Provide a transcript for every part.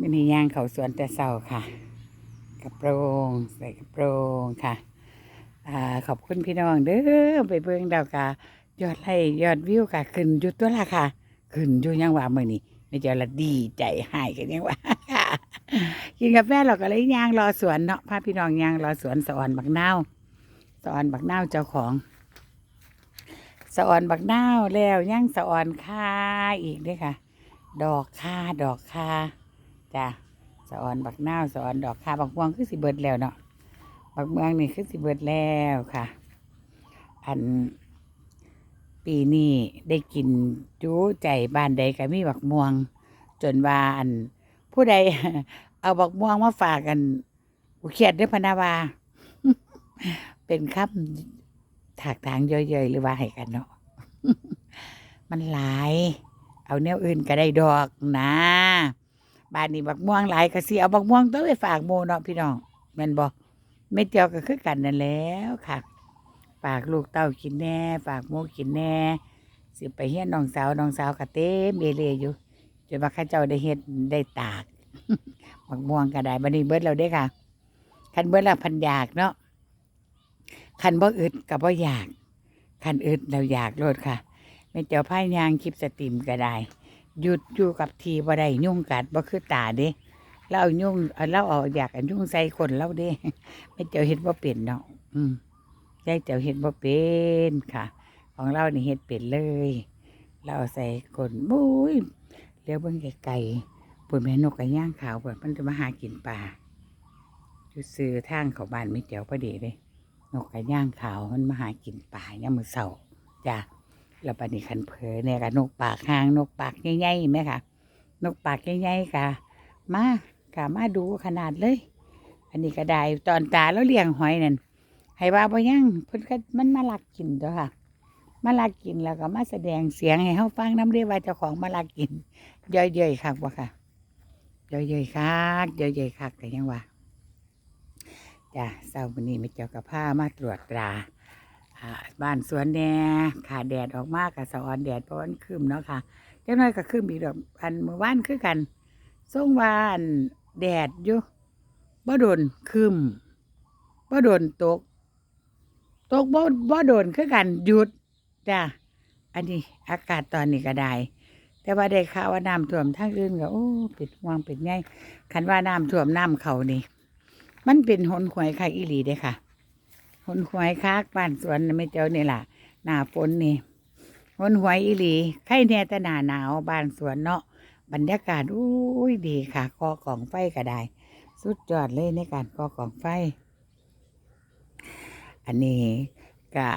มินิย่างเขาสวนแต่เศร้าค่ะ กระโปรงใส่กระโปรงค่ะอขอบคุณพี่น้องเด้อไปเบิ่งดาวกายอดไลค์ยอดวิวค่ะ ขึ้นอยู่ตัวละค่ะ ขึ้นอยู่ยังว่ามื้อนี้ไม่เจอละดีใจหายกันยังว่ากินกาแฟเราก็เลยย่างรอสวนเนาะพาพี่น้องย่างรอสวนสะออนบักนาวสะออนบักนาวเจ้าของสะออนบักนาวแล้วย่างสะออนค่าอีกเด้วยค่ะ ดอกค่าดอกค่า จ้ะสอนบักนาวสอนดอกค่าบักม่วงคือสิเบิดแล้วเนาะบักเมืองนี่คือสิเบิดแล้วค่ะ อันปีนี้ได้กินจูใจบ้านใดก็มีบักม่วง จนว่าอัน ผู้ใด เอาบักม่วงมาฝากกันกูเครียดด้วยพนาวา เป็นคำถากทางย่อยๆหรือว่าให้กันเนาะมันหลาย เอาแนวอื่นก็ได้ดอกนะ บ้านนี้บักม่วงหลายก็สิเอาบักม่วงต้องไปฝากโมเนาะพี่น้องแม่นบ่ไม่เจียวก็คือกันนั่นแล้วค่ะฝากลูกเต้ากินแน่ฝากโมกินแน่สิไปเฮียนน้องสาวน้องสาวก็เต็มเอเลอยู่จนว่าข้าเจ้าได้เฮ็ดได้ตากมักม่วงก็ได้บัดนี้เบิดเราได้ค่ะคันเบิดและพันอยากเนาะคันบ่อึดกับบ่อยากคันอึดเราอยากโลดค่ะไม่เจ้าพายยางคลิปสตรีมก็ได้ หยุดอยู่กับทีบ่ได้ยุ่งกัดบ่คือตาเด้เราเอายุ่งเราเอาอยากอันยุ่งใส่คนเราเด้ไม่เจ้าเห็ดบ่เป็นเนาะอืมยายเจ้าเห็ดบ่เป็นค่ะ ของเรานี่เห็ดเป็นเลย เราเอาใส่กลนบุ้ยเลี้ยวเบิ่งไกลๆปุ่นแม่นกกระย่างขาวเปิดมันจะมาหากินปลาอยู่ซื้อทางเขาบ้านไม่เจ้าพอดีเลยนกกระย่างขาวมันมาหากินปลาเนี่ยมมือเสาจ้ะ แล้วบัดนี้คันเพอเนี่ยกับนกปากหางนกปากใหญ่ๆไหมคะนกปากใหญ่ๆกะมากะมาดูขนาดเลย อันนี้ก็ได้ตอนตาแล้วเลี้ยงหอยนั่นให้ว่าบ่ยังเพิ่นก็มันมาลักกินตัวค่ะ มาลักกินแล้วก็มาแสดงเสียงให้เฮาฟังน้ำเด้ว่าเจ้าของมาลักกินย่อยๆคักบ่ค่ะย่อยๆคักย่อยๆคักก็ยังว่าจ้ะเช้ามื้อนี้แม่เจ้าก็พามาตรวจตรา บ้านสวนแหน่ขาแดดออกมากกับสะออนแดดเพราะมันคืมเนาะค่ะจังน้อยก็คืมอีกดอกอันเมื่อวานคือกันส่งวานแดดอยู่บ่โดนคืมบ่โดนตก ตกบ่บ่โดนคือกันหยุดจ้ะอันนี้อากาศตอนนี้ก็ได้ แต่ว่าได้ข่าวว่าน้ำท่วมทางอื่นก็โอ้ป็ดห่วงป็ดไงคันว่าน้ำท่วมน้ำเขานี่ มันเป็นหนหวยคักอีหลีเด้ค่ะ หนหวยคักบ้านสวนไม่เจ้านี่ล่ะ หน้าฝนนี่หนหวยอีหลีใครแน่แต่หนาหนาวบ้านสวนเนาะบรรยากาศอุ้ยดีค่ะกอกองไฟก็ได้ สุดยอดเลยในการกอกองไฟ อันนี้ก็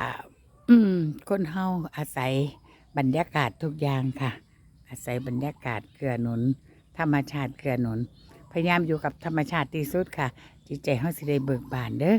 อืมคนเฮาอาศัยบรรยากาศทุกอย่างค่ะ อาศัยบรรยากาศเกื้อหนุน ธรรมชาติเกื้อหนุน พยายามอยู่กับธรรมชาติที่สุดค่ะ จิตใจเฮาสิได้เบิกบานเด้อ